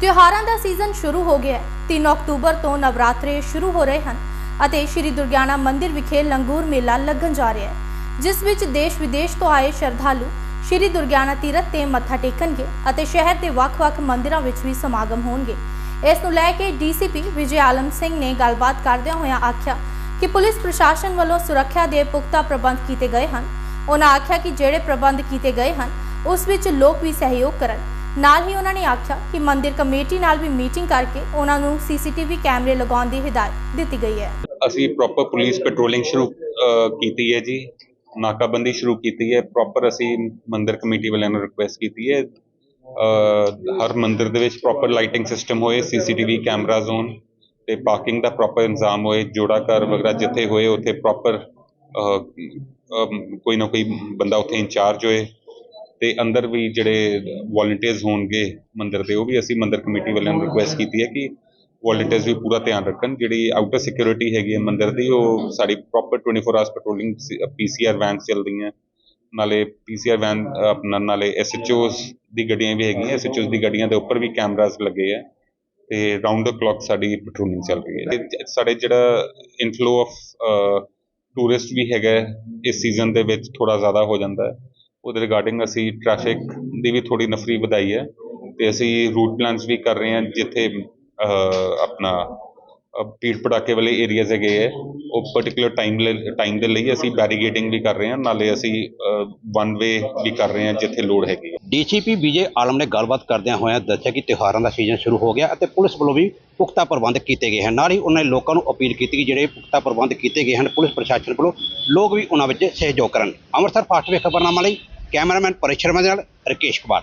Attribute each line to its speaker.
Speaker 1: ਤਿਉਹਾਰਾਂ ਦਾ ਸੀਜ਼ਨ ਸ਼ੁਰੂ ਹੋ ਗਿਆ ਹੈ। 3 ਅਕਤੂਬਰ ਤੋਂ ਨਵਰਾਤਰੇ ਸ਼ੁਰੂ ਹੋ ਰਹੇ ਹਨ ਅਤੇ ਸ਼੍ਰੀ ਦੁਰਗਿਆਨਾ ਮੰਦਿਰ ਵਿਖੇ ਲੰਗੂਰ ਮੇਲਾ ਲੱਗਣ ਜਾ ਰਿਹਾ ਹੈ, ਜਿਸ ਵਿੱਚ ਦੇਸ਼ ਵਿਦੇਸ਼ ਤੋਂ ਆਏ ਸ਼ਰਧਾਲੂ ਸ਼੍ਰੀ ਦੁਰਗਿਆਨਾ ਤੀਰਥ ਤੇ ਮੱਥਾ ਟੇਕਣਗੇ ਅਤੇ ਸ਼ਹਿਰ ਦੇ ਵੱਖ-ਵੱਖ ਮੰਦਿਰਾਂ ਵਿੱਚ ਵੀ ਸਮਾਗਮ ਹੋਣਗੇ। ਇਸ ਨੂੰ ਲੈ ਕੇ ਡੀਸੀਪੀ ਵਿਜੇ ਆਲਮ ਸਿੰਘ ਨੇ ਗੱਲਬਾਤ ਕਰਦਿਆਂ ਹੋਇਆਂ ਆਖਿਆ ਕਿ ਪੁਲਿਸ ਪ੍ਰਸ਼ਾਸਨ ਵੱਲੋਂ ਸੁਰੱਖਿਆ ਦੇ ਪੁਖਤਾ ਪ੍ਰਬੰਧ ਕੀਤੇ ਗਏ ਹਨ। ਉਹਨਾਂ ਆਖਿਆ ਕਿ ਜਿਹੜੇ ਪ੍ਰਬੰਧ ਕੀਤੇ ਗਏ ਹਨ, ਉਸ ਵਿੱਚ ਲੋਕ ਵੀ ਸਹਿਯੋਗ ਕਰਨ। ਨਾਲ ਹੀ ਉਹਨਾਂ ਨੇ ਆਖਿਆ ਕਿ ਮੰਦਿਰ ਕਮੇਟੀ ਨਾਲ ਵੀ ਮੀਟਿੰਗ ਕਰਕੇ ਉਹਨਾਂ ਨੂੰ ਸੀਸੀਟੀਵੀ ਕੈਮਰੇ ਲਗਾਉਣ ਦੀ ਹਦਾਇਤ ਦਿੱਤੀ ਗਈ ਹੈ।
Speaker 2: ਅਸੀਂ ਪ੍ਰੋਪਰ ਪੁਲਿਸ ਪੈਟਰੋਲਿੰਗ ਸ਼ੁਰੂ ਕੀਤੀ ਹੈ ਜੀ। ਨਾਕਾਬੰਦੀ ਸ਼ੁਰੂ ਕੀਤੀ ਹੈ। ਪ੍ਰੋਪਰ ਅਸੀਂ ਮੰਦਿਰ ਕਮੇਟੀ ਵਾਲਿਆਂ ਨੂੰ ਰਿਕੁਐਸਟ ਕੀਤੀ ਹੈ। ਹਰ ਮੰਦਿਰ ਦੇ ਵਿੱਚ ਪ੍ਰੋਪਰ ਲਾਈਟਿੰਗ ਸਿਸਟਮ ਹੋਏ, ਸੀਸੀਟੀਵੀ ਕੈਮਰਾ ਜ਼ੋਨ ਤੇ ਪਾਰਕਿੰਗ ਦਾ ਪ੍ਰੋਪਰ ਇੰਤਜ਼ਾਮ ਹੋਏ, ਜੋੜਾ ਘਰ ਵਗੈਰਾ ਜਿੱਥੇ ਹੋਏ, ਉੱਥੇ ਪ੍ਰੋਪਰ ਕੋਈ ਨਾ ਕੋਈ ਬੰਦਾ ਉੱਥੇ ਇੰਚਾਰਜ ਹੋਏ। ਤੇ ਅੰਦਰ ਵੀ ਜਿਹੜੇ ਵੋਲੰਟੀਅਰਸ ਹੋਣਗੇ ਮੰਦਿਰ ਦੇ ਉਹ ਵੀ ਅਸੀਂ ਮੰਦਿਰ ਕਮੇਟੀ ਵਾਲਿਆਂ ਨੂੰ ਰਿਕੁਐਸਟ ਕੀਤੀ ਹੈ ਕਿ ਵੋਲੰਟੀਅਰਸ ਵੀ ਪੂਰਾ ਧਿਆਨ ਰੱਖਣ। ਜਿਹੜੀ ਆਊਟਰ ਸਿਕਿਉਰਿਟੀ ਹੈਗੀ ਹੈ ਮੰਦਿਰ ਦੀ ਉਹ ਸਾਡੀ proper 24 hours patrolling PCR vans ਚੱਲਦੀਆਂ। ਨਾਲੇ ਪੀਸੀਆਰ ਵੈਨ ਆਪਣਾ ਨਾਲੇ ਐਸਐਚਓਸ ਦੀ ਗੱਡੀਆਂ ਵੀ ਹੈਗੀਆਂ। ਐਸਐਚਓਸ ਦੀ ਗੱਡੀਆਂ ਦੇ ਉੱਪਰ ਵੀ ਕੈਮਰਾਸ ਲੱਗੇ ਆ ਤੇ ਰਾਉਂਡ ਦ ਕਲੌਕ ਸਾਡੀ ਪੈਟਰੋਲਿੰਗ ਚੱਲ ਰਹੀ ਹੈ। ਸਾਡੇ ਜਿਹੜਾ ਇਨਫਲੋ ਆਫ ਟੂਰਿਸਟ ਵੀ ਹੈਗਾ ਇਸ ਸੀਜ਼ਨ ਦੇ ਵਿੱਚ ਥੋੜਾ ਜ਼ਿਆਦਾ ਹੋ ਜਾਂਦਾ ਹੈ। ਉਹਦੇ ਰਿਗਾਰਡਿੰਗ ਅਸੀਂ ਟ੍ਰੈਫਿਕ ਦੀ ਵੀ ਥੋੜ੍ਹੀ ਨਫਰੀ ਵਧਾਈ ਹੈ ਅਤੇ ਅਸੀਂ ਰੂਟ ਪਲਾਨਸ ਵੀ ਕਰ ਰਹੇ ਹਾਂ ਜਿੱਥੇ ਆਪਣਾ ਭੀੜ ਭੜਾਕੇ ਵਾਲੇ ਏਰੀਆਜ਼ ਹੈਗੇ ਹੈ, ਉਹ ਪਰਟੀਕੁਲਰ ਟਾਈਮ ਟਾਈਮ ਦੇ ਲਈ ਅਸੀਂ ਬੈਰੀਗੇਟਿੰਗ ਵੀ ਕਰ ਰਹੇ ਹਾਂ, ਨਾਲੇ ਅਸੀਂ ਵਨ ਵੇ ਵੀ ਕਰ ਰਹੇ ਹਾਂ ਜਿੱਥੇ ਲੋੜ ਹੈਗੀ
Speaker 3: ਡੀਸੀਪੀ ਵਿਜੇ ਆਲਮ ਨੇ ਗੱਲਬਾਤ ਕਰਦਿਆਂ ਹੋਇਆਂ ਦੱਸਿਆ ਕਿ ਤਿਉਹਾਰਾਂ ਦਾ ਸੀਜ਼ਨ ਸ਼ੁਰੂ ਹੋ ਗਿਆ ਅਤੇ ਪੁਲਿਸ ਵੱਲੋਂ ਵੀ ਪੁਖਤਾ ਪ੍ਰਬੰਧ ਕੀਤੇ ਗਏ ਹਨ। ਨਾਲ ਹੀ ਉਹਨਾਂ ਨੇ ਲੋਕਾਂ ਨੂੰ ਅਪੀਲ ਕੀਤੀ ਕਿ ਜਿਹੜੇ ਪੁਖਤਾ ਪ੍ਰਬੰਧ ਕੀਤੇ ਗਏ ਹਨ, ਪੁਲਿਸ ਪ੍ਰਸ਼ਾਸਨ ਵੱਲੋਂ ਲੋਕ ਵੀ ਉਹਨਾਂ ਵਿੱਚ ਸਹਿਯੋਗ ਕਰਨ। ਅੰਮ੍ਰਿਤਸਰ ਫਾਸਟ ਵੇ ਖਬਰਨਾਮਾ ਲਈ ਕੈਮਰਾਮੈਨ ਪਰੇਸ਼ ਸ਼ਰਮਾ ਦੇ ਨਾਲ ਰਕੇਸ਼ ਕੁਮਾਰ।